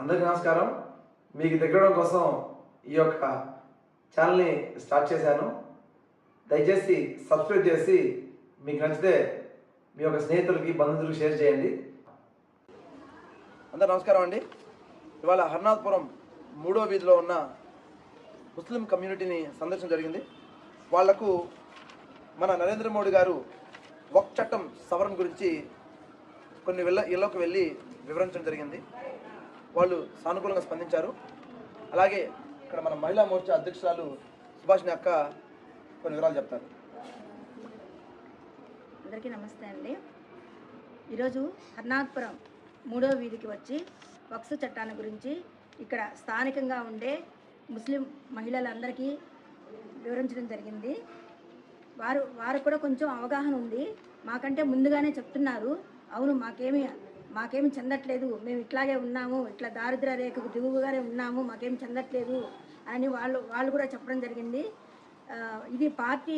అందరికీ నమస్కారం. మీకు దగ్గరడం కోసం ఈ యొక్క ఛానల్ని స్టార్ట్ చేశాను. దయచేసి సబ్స్క్రైబ్ చేసి మీకు నచ్చితే మీ యొక్క స్నేహితులకి బంధువులకు షేర్ చేయండి. అందరు నమస్కారం అండి. ఇవాళ హరినాథపురం మూడో వీధిలో ఉన్న ముస్లిం కమ్యూనిటీని సందర్శన జరిగింది. వాళ్ళకు మన నరేంద్ర మోడీ గారు వక్ చట్టం సవరణ గురించి కొన్ని వెళ్ళ ఇళ్ళకు వెళ్ళి వివరించడం జరిగింది. వాళ్ళు సానుకూలంగా స్పందించారు. అలాగే ఇక్కడ మన మహిళా మోర్చా అధ్యక్షురాలు సుభాష్ అక్క కొన్ని వివరాలు చెప్తారు. అందరికీ నమస్తే అండి. ఈరోజు హర్నాథపురం మూడో వీధికి వచ్చి వక్స్ చట్టాన్ని గురించి ఇక్కడ స్థానికంగా ఉండే ముస్లిం మహిళలందరికీ వివరించడం జరిగింది. వారు వారు కూడా కొంచెం అవగాహన ఉంది. మాకంటే ముందుగానే చెప్తున్నారు. అవును మాకేమి మాకేమి చెందట్లేదు. మేము ఇట్లాగే ఉన్నాము. ఇట్లా దారిద్ర రేఖకు దిగువగానే ఉన్నాము. మాకేమి చెందట్లేదు అని వాళ్ళు వాళ్ళు కూడా చెప్పడం జరిగింది. ఇది పార్టీ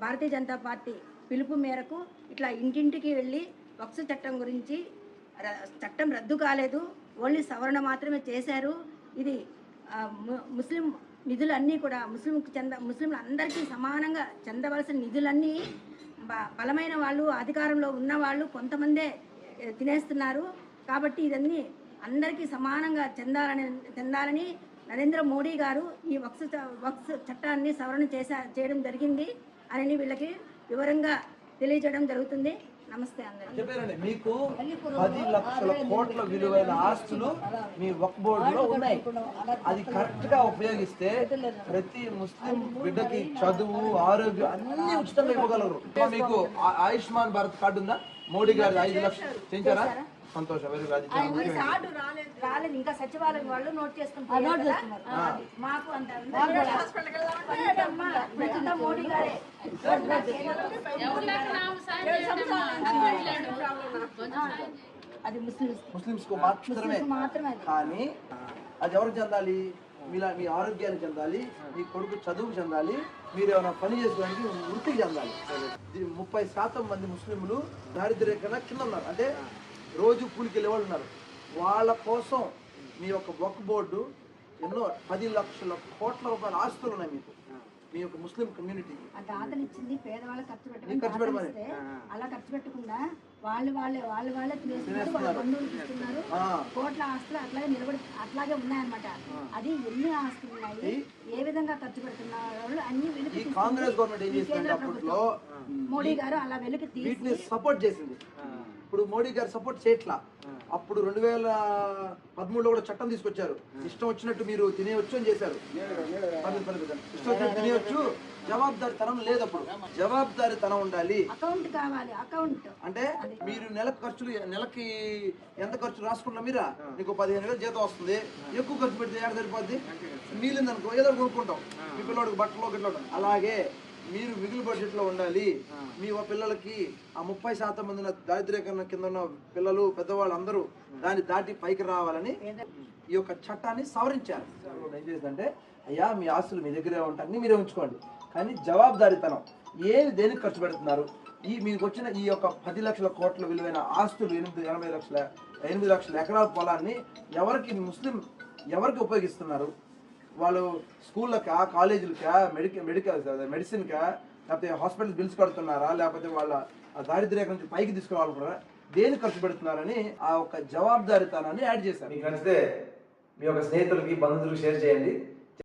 భారతీయ జనతా పార్టీ పిలుపు మేరకు ఇట్లా ఇంటింటికి వెళ్ళి వక్స్ చట్టం గురించి చట్టం రద్దు కాలేదు. ఓన్లీ సవరణ మాత్రమే చేశారు. ఇది ముస్లిం నిధులన్నీ కూడా ముస్లింకి చెంద ముస్లింలు అందరికీ సమానంగా చెందవలసిన నిధులన్నీ బ- బలమైన వాళ్ళు అధికారంలో ఉన్న వాళ్ళు కొంతమందే తినేస్తున్నారు. కాబట్టి ఇదన్నీ అందరికీ సమానంగా చెందాలని చెందాలని నరేంద్ర మోడీ గారు ఈ వక్స్ చ- వక్స్ చట్టాన్ని సవరణ చేసా చేయడం జరిగింది. అని వీళ్ళకి వివరంగా తెలియజేయడం జరుగుతుంది. నమస్తే అందరికీ. చెప్పారండి మీకు పది లక్షల కోట్ల విలువైన ఆస్తులు మీ వక్ బోర్డులో ఉన్నాయి. అది కరెక్ట్గా ఉపయోగిస్తే ప్రతి ముస్లిం బిడ్డకి చదువు ఆరోగ్యం అన్ని ఉచితంగా ఇవ్వగలరు. మీకు ఆ- ఆయుష్మాన్ భారత్ కార్డు ఉందా? మోడీ గారి ఐదు లక్షలు చేయించారా? సంతోషం వెరీ రాలేదు. ఇంకా సచివాలయం వాళ్ళు నోట్ చేసుకుంటారు. అది మాకు అంత ప్రస్తుతం మోడీ గారే. అది ముస్లిం ముస్లిమ్స్కు మాత్రమే. కానీ అది ఎవరికి చెందాలి? మీలా మీ ఆరోగ్యాన్ని చెందాలి మీ కొడుకు చదువుకు చెందాలి మీరు ఏమైనా పని చేసుకోవడానికి వృత్తికి చెందాలి. దీని ముప్పై శాతం మంది ముస్లింలు దారిద్ర్య కన్నా కింద ఉన్నారు అంటే రోజు కూలికి వెళ్ళే వాళ్ళు ఉన్నారు వాళ్ళ కోసం మీ యొక్క వక్ బోర్డు ఎన్నో పది లక్షల కోట్ల రూపాయల ఆస్తులు ఉన్నాయి మీకు. మీ యొక్క ముస్లిం కమ్యూనిటీకి ఆ దాతలు ఇచ్చింది పేదవాళ్ళకి ఖర్చు పెట్టమని. ఇస్తే అలా ఖర్చు పెట్టకుండా వాళ్ళు వాళ్ళే వాళ్ళు వాళ్ళే తినేస్తున్నారు వాళ్ళ బంధువులకు ఇస్తున్నారు ఆ. కోట్ల ఆస్తులు అట్లాగే నిలబడి అట్లాగే ఉన్నాయన్నమాట అది ఎన్ని ఆస్తులు ఉన్నాయి ఏ విధంగా ఖర్చు పెడుతున్నారు అన్ని వెలికి. కాంగ్రెస్ గవర్నమెంట్ ఏం అప్పట్లో. మోడీ గారు అలా వెలికి తీసి వీటిని సపోర్ట్ చేసింది ఇప్పుడు మోడీ గారు సపోర్ట్ చేయట్లా. అప్పుడు రెండు వేల పదమూడులో కూడా చట్టం తీసుకొచ్చారు. ఇష్టం వచ్చినట్టు మీరు తినేయొచ్చు అని చేశారు. ఇష్టం వచ్చినట్టు తినేయొచ్చు. జవాబుదారితనం లేదు అప్పుడు జవాబుదారితనం ఉండాలి. అకౌంట్ కావాలి అకౌంట్. అంటే మీరు నెలకు ఖర్చులు నెలకి ఎంత ఖర్చు రాసుకున్నా మీరా? మీకు పదిహేను వేలు జీతం వస్తుంది. ఎక్కువ ఖర్చు పెడితే ఏడ సరిపోద్ది? మిగిలింది అనుకో ఏదో కొనుక్కుంటాం. మీ పిల్లడికి బట్టలు గిట్ల అలాగే మీరు మిగులు బడ్జెట్లో ఉండాలి మీ పిల్లలకి ఆ ముప్పై శాతం మంది ఉన్న దారిద్ర్య కింద ఉన్న పిల్లలు పెద్దవాళ్ళు అందరూ దాన్ని దాటి పైకి రావాలని ఈ యొక్క చట్టాన్ని సవరించారు. ఏం చేసిందంటే అయ్యా మీ ఆస్తులు మీ దగ్గరే ఉంటాయి మీరే ఉంచుకోండి. కానీ జవాబుదారీతనం ఏది దేనికి ఖర్చు పెడుతున్నారు? ఈ మీకు వచ్చిన ఈ యొక్క పది లక్షల కోట్ల విలువైన ఆస్తులు ఎనిమిది ఎనభై లక్షల ఎనిమిది లక్షల ఎకరాల పొలాన్ని ఎవరికి ముస్లిం ఎవరికి ఉపయోగిస్తున్నారు? వాళ్ళు స్కూళ్ళకా కాలేజీలకా మెడికల్ మెడికల్ మెడిసిన్కా లేకపోతే హాస్పిటల్ బిల్స్ కడుతున్నారా లేకపోతే వాళ్ళ ఆ నుంచి పైకి తీసుకురావాలనుకున్నారా దేని ఖర్చు పెడుతున్నారని ఆ ఒక జవాబుదారితనాన్ని యాడ్ చేశారు. మీకు నచ్చితే మీ యొక్క స్నేహితులకి బంధువులకు షేర్ చేయండి.